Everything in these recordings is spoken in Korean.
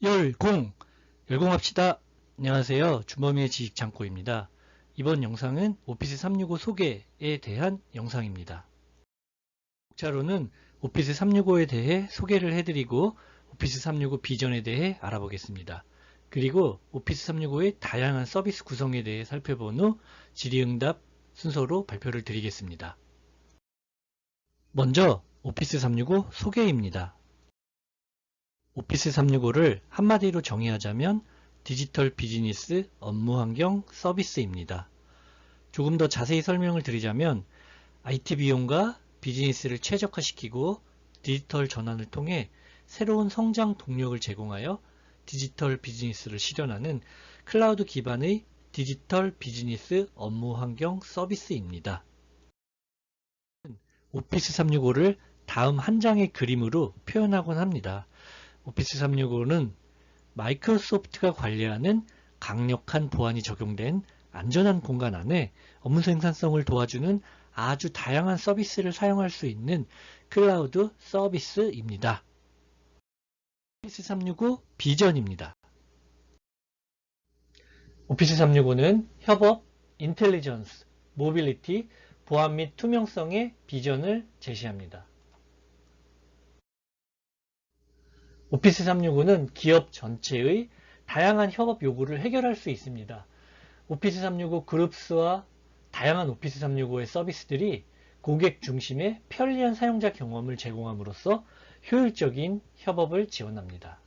열공! 열공합시다! 안녕하세요. 주범이의 지식창고입니다. 이번 영상은 오피스 365 소개에 대한 영상입니다. 목차로는 오피스 365에 대해 소개를 해드리고 오피스 365 비전에 대해 알아보겠습니다. 그리고 오피스 365의 다양한 서비스 구성에 대해 살펴본 후 질의응답 순서로 발표를 드리겠습니다. 먼저 오피스 365 소개입니다. 오피스 365를 한마디로 정의하자면 디지털 비즈니스 업무 환경 서비스입니다. 조금 더 자세히 설명을 드리자면 IT 비용과 비즈니스를 최적화시키고 디지털 전환을 통해 새로운 성장 동력을 제공하여 디지털 비즈니스를 실현하는 클라우드 기반의 디지털 비즈니스 업무 환경 서비스입니다. 오피스 365를 다음 한 장의 그림으로 표현하곤 합니다. 오피스 365는 마이크로소프트가 관리하는 강력한 보안이 적용된 안전한 공간 안에 업무 생산성을 도와주는 아주 다양한 서비스를 사용할 수 있는 클라우드 서비스입니다. 오피스 365 비전입니다. 오피스 365는 협업, 인텔리전스, 모빌리티, 보안 및 투명성의 비전을 제시합니다. 오피스 365는 기업 전체의 다양한 협업 요구를 해결할 수 있습니다. 오피스 365 그룹스와 다양한 오피스 365의 서비스들이 고객 중심의 편리한 사용자 경험을 제공함으로써 효율적인 협업을 지원합니다.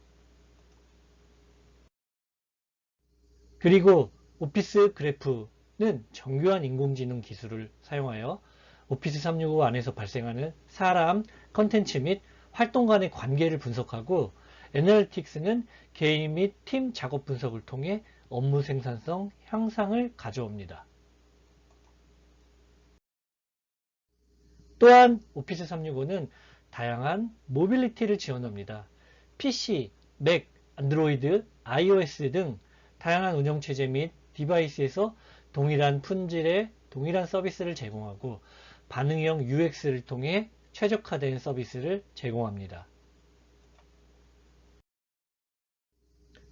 그리고 오피스 그래프는 정교한 인공지능 기술을 사용하여 오피스 365 안에서 발생하는 사람, 컨텐츠 및 활동 간의 관계를 분석하고 애널리틱스는 개인 및 팀 작업 분석을 통해 업무 생산성 향상을 가져옵니다. 또한 오피스 365는 다양한 모빌리티를 지원합니다. PC, 맥, 안드로이드, iOS 등 다양한 운영체제 및 디바이스에서 동일한 품질의 동일한 서비스를 제공하고 반응형 UX를 통해 최적화된 서비스를 제공합니다.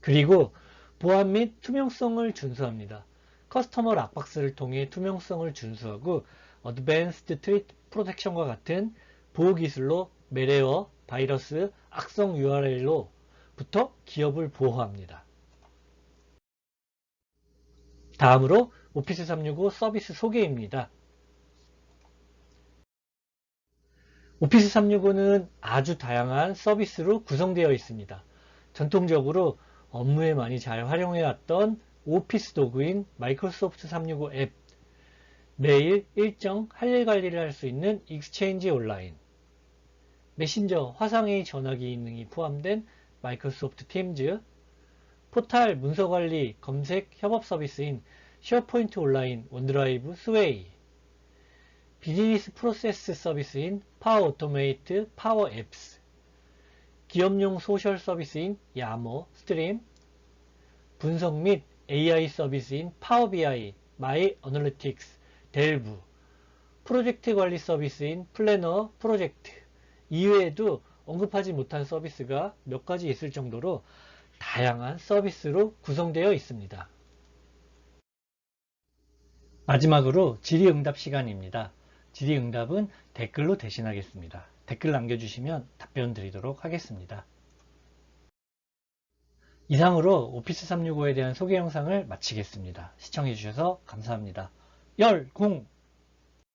그리고 보안 및 투명성을 준수합니다. 커스터머 락박스를 통해 투명성을 준수하고 어드밴스드 트윗 프로텍션과 같은 보호 기술로 메레어, 바이러스, 악성 URL로부터 기업을 보호합니다. 다음으로 오피스 365 서비스 소개입니다. 오피스 365는 아주 다양한 서비스로 구성되어 있습니다. 전통적으로 업무에 많이 잘 활용해왔던 오피스 도구인 마이크로소프트 365 앱, 매일 일정 할 일 관리를 할 수 있는 익스체인지 온라인, 메신저 화상회의 전화기 기능이 포함된 마이크로소프트 팀즈, 포탈 문서관리 검색 협업 서비스인 쉐어포인트 온라인 원드라이브 스웨이, 비즈니스 프로세스 서비스인 파워 오토메이트 파워 앱스, 기업용 소셜 서비스인 야모, 스트림, 분석 및 AI 서비스인 파워 BI, 마이 어널리틱스, 델브, 프로젝트 관리 서비스인 플래너 프로젝트 이외에도 언급하지 못한 서비스가 몇 가지 있을 정도로 다양한 서비스로 구성되어 있습니다. 마지막으로 질의응답 시간입니다. 질의응답은 댓글로 대신하겠습니다. 댓글 남겨주시면 답변 드리도록 하겠습니다. 이상으로 오피스 365에 대한 소개 영상을 마치겠습니다. 시청해주셔서 감사합니다. 열 공!